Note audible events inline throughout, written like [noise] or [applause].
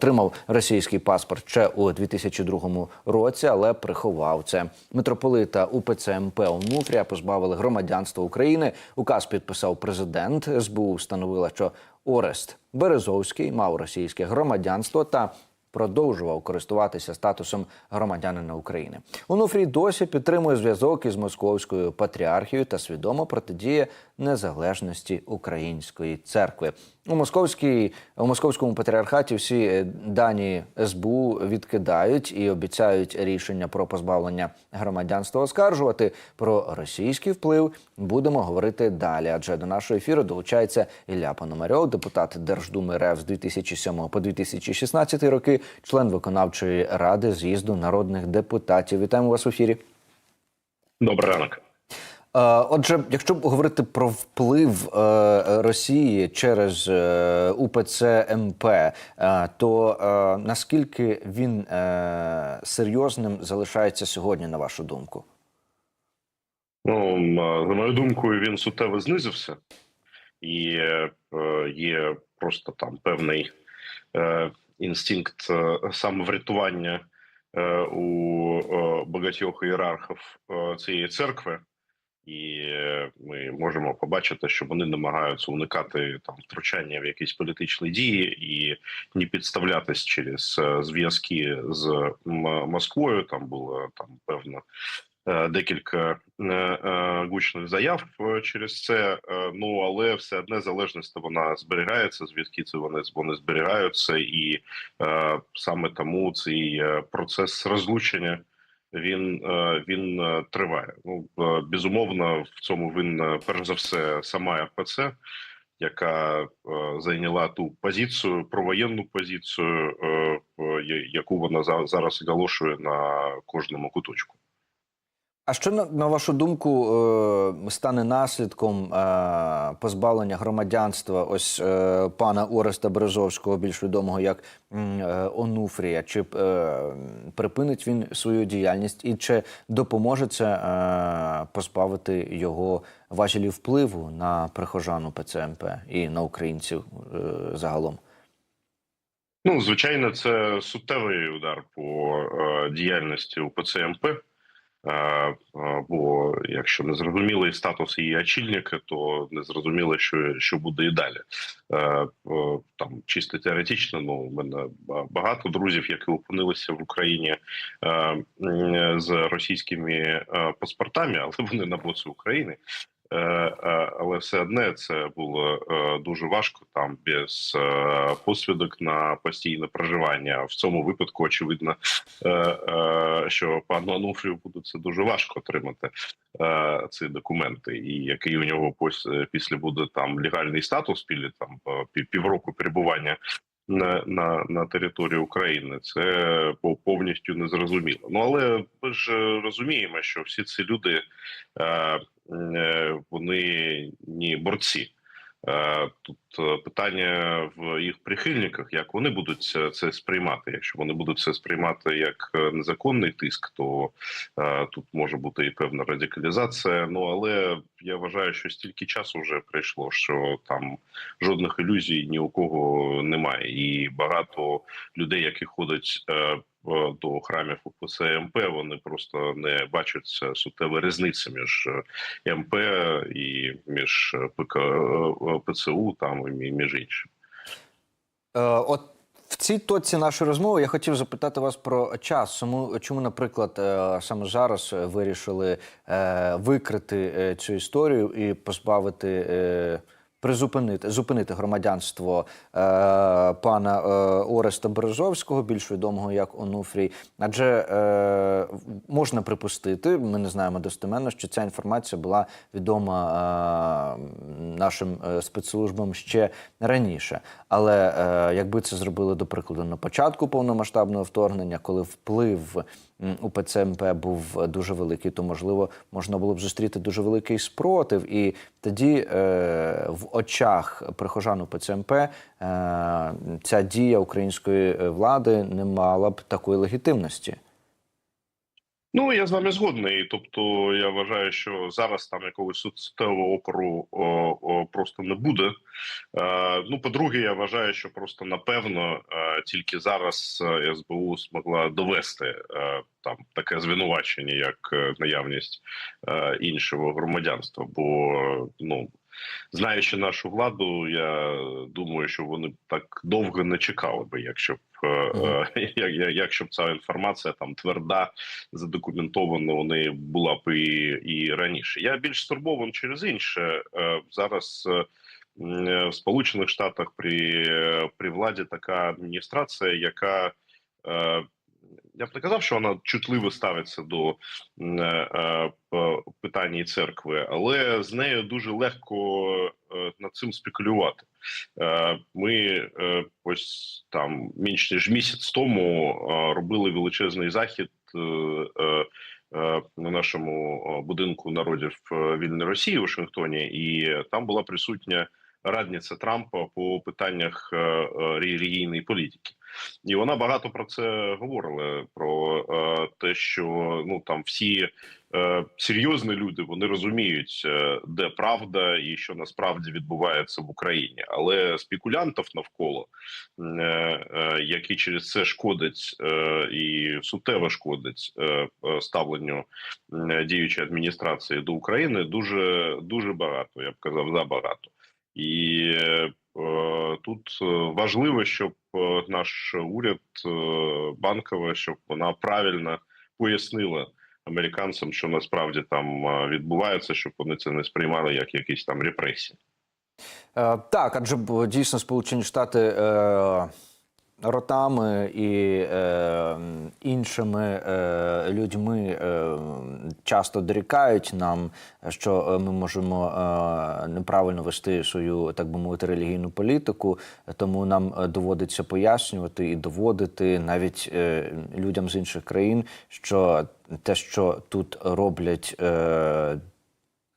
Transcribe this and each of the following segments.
Отримав російський паспорт ще у 2002 році, але приховав це. Митрополита УПЦ МП Онуфрія позбавили громадянства України. Указ підписав президент. СБУ встановила, що Орест Березовський мав російське громадянство та продовжував користуватися статусом громадянина України. Онуфрій досі підтримує зв'язок із московською патріархією та свідомо протидіє незалежності української церкви. У московській у московському патріархаті всі е, дані СБУ відкидають і обіцяють рішення про позбавлення громадянства оскаржувати. Про російський вплив будемо говорити далі. Адже до нашого ефіру долучається Ілля Пономарьов, депутат Держдуми РФ з 2007 по 2016 роки, член виконавчої ради з'їзду народних депутатів. Вітаємо вас в ефірі. Добрий ранок. Е, Отже, якщо говорити про вплив е, Росії через е, УПЦ МП, то наскільки він серйозним залишається сьогодні, на вашу думку? Ну, за моєю думкою, він суттєво знизився, і є просто там певний інстинкт е, самоврятування е, у е, багатьох ієрархів цієї церкви. І ми можемо побачити, що вони намагаються уникати там втручання в якісь політичні дії і не підставлятись через е, зв'язки з Москвою. Там було там певно е, декілька е, е, гучних заяв е, через це. е, Ну але все одне залежність вона зберігається. Звідки це вони вони зберігаються, і е, саме тому цей е, процес розлучення він, е, він е, триває. Ну е, безумовно, в цьому винна перш за все сама РПЦ, яка е, зайняла ту позицію, провоєнну позицію, е, е, я- яку вона за- зараз оголошує на кожному куточку. А що на, вашу думку е, стане наслідком е, позбавлення громадянства ось е, пана Ореста Березовського, більш відомого як Онуфрія? Чи припинить він свою діяльність і чи допоможе це позбавити його важелів впливу на прихожан УПЦ-МП і на українців загалом? Ну, звичайно, це суттєвий удар по діяльності УПЦ МП. Е, е, бо якщо не зрозумілий статус її очільника, то не зрозуміло, що, що буде і далі. Е, там чисто теоретично, ну у мене багато друзів, які опинилися в Україні з російськими паспортами, але вони на боці України. Е, е, але все одне це було е, дуже важко там без посвідок на постійне проживання. В цьому випадку очевидно, що пану Ануфрію буде це дуже важко отримати ці документи, і який у нього після буде там легальний статус, пілі там півроку перебування. На, на, на території України це повністю незрозуміло. Ну але ми ж розуміємо, що всі ці люди е, вони не борці. Е, Тут е, питання в їх прихильниках, як вони будуть це, сприймати. Якщо вони будуть це сприймати як е, незаконний тиск, то е, тут може бути і певна радикалізація. Ну але я вважаю, що стільки часу вже пройшло, що там жодних ілюзій ні у кого немає, і багато людей, які ходять. е, До храмів УПЦ МП вони просто не бачать це суттєві різниці між е, МП і між е, ПК е, ПЦУ там і між іншим. Е, от в цій точці нашої розмови я хотів запитати вас про час. Чому, чому наприклад, е, саме зараз е, вирішили е, викрити е, цю історію і позбавити. Призупинити зупинити громадянство е, пана е, Ореста Березовського, більш відомого як Онуфрій. Адже е, можна припустити, ми не знаємо достеменно, що ця інформація була відома е, нашим е, спецслужбам ще раніше. Але е, якби це зробили до прикладу на початку повномасштабного вторгнення, коли вплив УПЦ МП був дуже великий, то можливо можна було б зустріти дуже великий спротив, і тоді е, в очах прихожан УПЦ МП е, ця дія української е, влади не мала б такої легітимності. Ну я з вами згодний. Тобто, я вважаю, що зараз там якогось суттєвого опору о, о, просто не буде. Е, ну, по-друге, я вважаю, що просто напевно е, тільки зараз е, СБУ змогла довести е, там таке звинувачення, як е, наявність е, іншого громадянства. Бо ну знаючи нашу владу, я думаю, що вони б так довго не чекали би, якщо б. е, [laughs] як- як- Якщо б ця інформація там тверда, задокументована, вони була б і, і раніше. Я більш стурбований через інше Е, зараз. е, В Сполучених Штатах при, при владі така адміністрація, яка е, я б не казав, що вона чутливо ставиться до е, е, питання церкви, але з нею дуже легко е, над цим спекулювати. Е, Ми е, ось там менш ніж місяць тому е, робили величезний захід е, е, е, на нашому е, будинку народів вільної Росії у Вашингтоні, і там була присутня радниця Трампа по питаннях е, е, релігійної політики. І вона багато про це говорила: про е, те, що ну там всі е, серйозні люди вони розуміють, е, де правда і що насправді відбувається в Україні, але спекулянтів навколо, е, е, які через це шкодять е, і суттєво шкодять е, е, ставленню діючої адміністрації до України, дуже дуже багато. Я б казав, забагато. І е, тут е, важливо, щоб е, наш уряд е, банкова, щоб вона правильно пояснила американцям, що насправді там відбувається, щоб вони це не сприймали як якісь там репресії. Так, адже дійсно Сполучені Штати е, ротами і е, іншими е, людьми е, часто дорікають нам, що е, ми можемо е, неправильно вести свою, так би мовити, релігійну політику. Тому нам е, доводиться пояснювати і доводити навіть е, людям з інших країн, що те, що тут роблять. Е,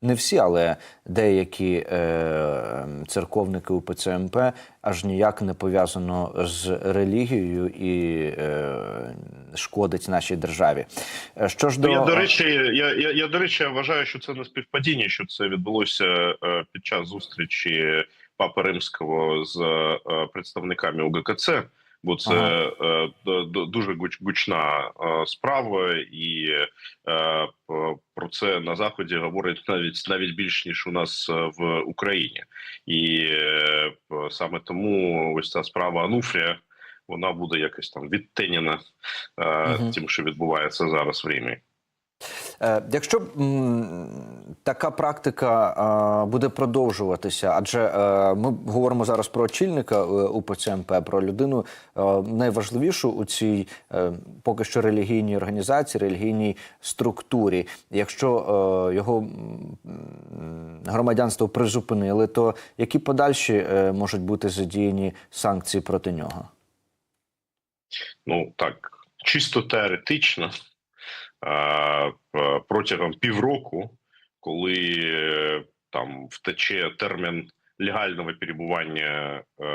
не всі, але деякі е, церковники УПЦ МП аж ніяк не пов'язано з релігією і е, шкодить нашій державі. Е, Що ж до Ну, я до речі, я, я, я до речі, вважаю, що це не співпадіння, що це відбулося е, під час зустрічі Папи Римського з е, представниками УГКЦ. Бо це Ага. е, дуже гучна е, справа, і е, це на заході говорить навіть навіть більш ніж у нас е, в Україні, і е, саме тому ось ця справа Ануфрія вона буде якось там відтеняна угу. Тим, що відбувається зараз в Римі. Е, Якщо така практика е, буде продовжуватися, адже е, ми говоримо зараз про очільника УПЦ МП, про людину найважливішу у цій поки що релігійній організації, релігійній структурі. Якщо його громадянство призупинили, то які подальші можуть бути задіяні санкції проти нього? ну так чисто теоретично протягом півроку, коли е, там втече термін легального перебування е,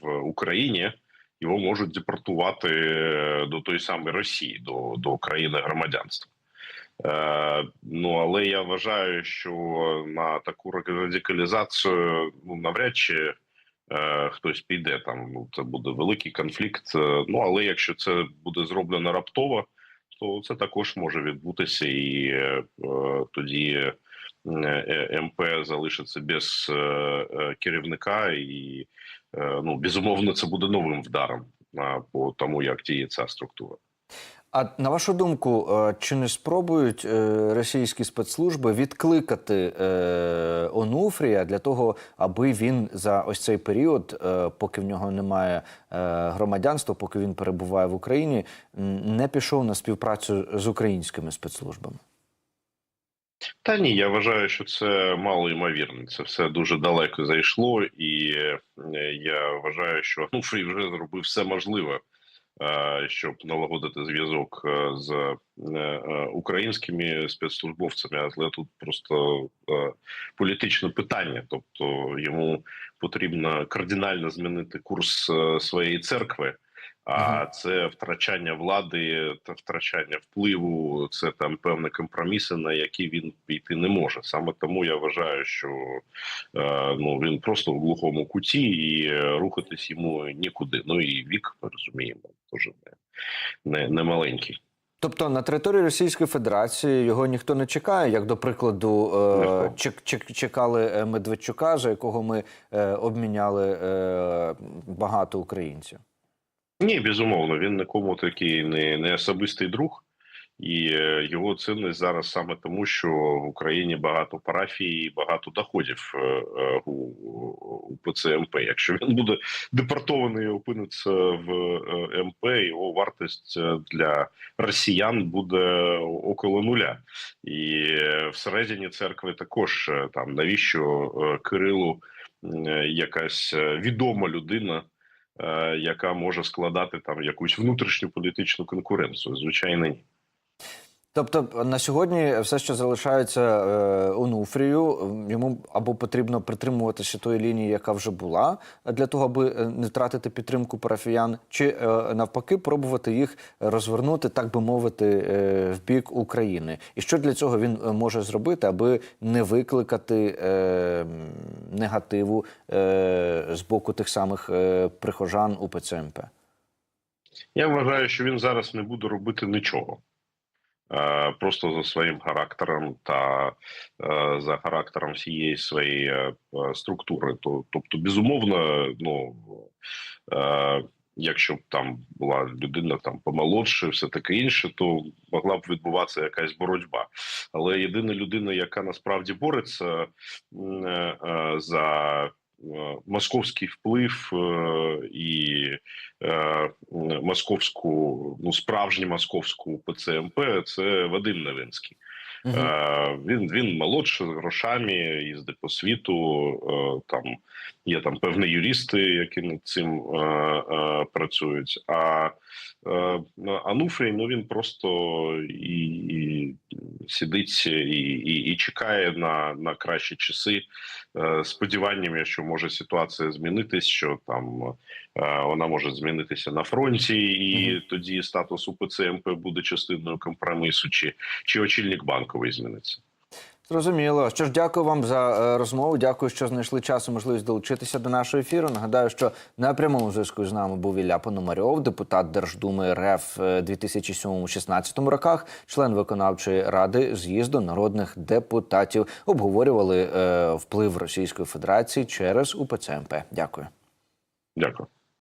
в Україні, його можуть депортувати е, до тої самої Росії, до, до країни громадянства. Ну але я вважаю, що на таку радикалізацію ну навряд чи е, хтось піде там. Ну це буде великий конфлікт. Ну але якщо це буде зроблено раптово, то це також може відбутися, і е, е, тоді е, МП залишиться без е, керівника, і е, ну безумовно це буде новим вдаром а, по тому, як діє ця структура. А на вашу думку, е, чи не спробують е, російські спецслужби відкликати е, Онуфрія для того, аби він за ось цей період, поки в нього немає громадянства, поки він перебуває в Україні, не пішов на співпрацю з українськими спецслужбами? Та ні, я вважаю, що це мало ймовірно. Це все дуже далеко зайшло, і я вважаю, що Ануфрій вже зробив все можливе, щоб налагодити зв'язок е, з е, е, українськими спецслужбовцями. Але тут просто е, політичне питання, тобто йому потрібно кардинально змінити курс е, своєї церкви. А це втрачання влади та втрачання впливу, це там певні компроміси, на які він піти не може. Саме тому я вважаю, що е, ну він просто в глухому куті і е, рухатись йому нікуди. Ну і вік ми розуміємо, теж не, не, не маленький. Тобто на території Російської Федерації його ніхто не чекає, як до прикладу, е, чекали е, Медведчука, за якого ми обміняли багато українців. Ні, безумовно, він нікому такий не, не особистий друг, і е, його цінність зараз саме тому, що в Україні багато парафій, і багато доходів е, е, у, у ПЦМП. Якщо він буде депортований і опиниться в МП, його вартість для росіян буде около нуля. І всередині церкви також там навіщо Кирилу якась відома людина яка може складати там якусь внутрішню політичну конкуренцію. Звичайно, ні. Тобто на сьогодні все, що залишається е, Онуфрію, йому або потрібно притримуватися тої лінії, яка вже була, для того, аби е, не втратити підтримку парафіян, чи е, навпаки пробувати їх розвернути, так би мовити, в бік України. І що для цього він може зробити, аби не викликати негативу з боку тих самих прихожан УПЦ МП? Я вважаю, що він зараз не буде робити нічого. Е, Просто за своїм характером та е, за характером всієї своєї е, структури. То, тобто, безумовно, ну якщо б там була людина там помолодше, все таке інше, то могла б відбуватися якась боротьба. Але єдина людина, яка насправді бореться за московський вплив і московську, ну справжню московську ПЦМП, це Вадим Новинський. Мгм. Е, він він молодший з грошами, їздить по світу. Е, там є там певні юристи, які над цим е, працюють. А Ануфрій, ну він просто і, і сидить і, і, і чекає на, на кращі часи. Сподіваннями, що може ситуація змінитись, що там вона може змінитися на фронті, і Мгм. тоді статус УПЦ МП буде частиною компромісу, чи, чи очільник банковий зміниться. Зрозуміло. Що ж, дякую вам за е, розмову. Дякую, що знайшли час і можливість долучитися до нашого ефіру. Нагадаю, що на прямому зв'язку з нами був Ілля Пономарьов, депутат Держдуми РФ е, 2007-16 роках, член виконавчої ради з'їзду народних депутатів. Обговорювали е, вплив Російської Федерації через УПЦ МП. Дякую. Дякую.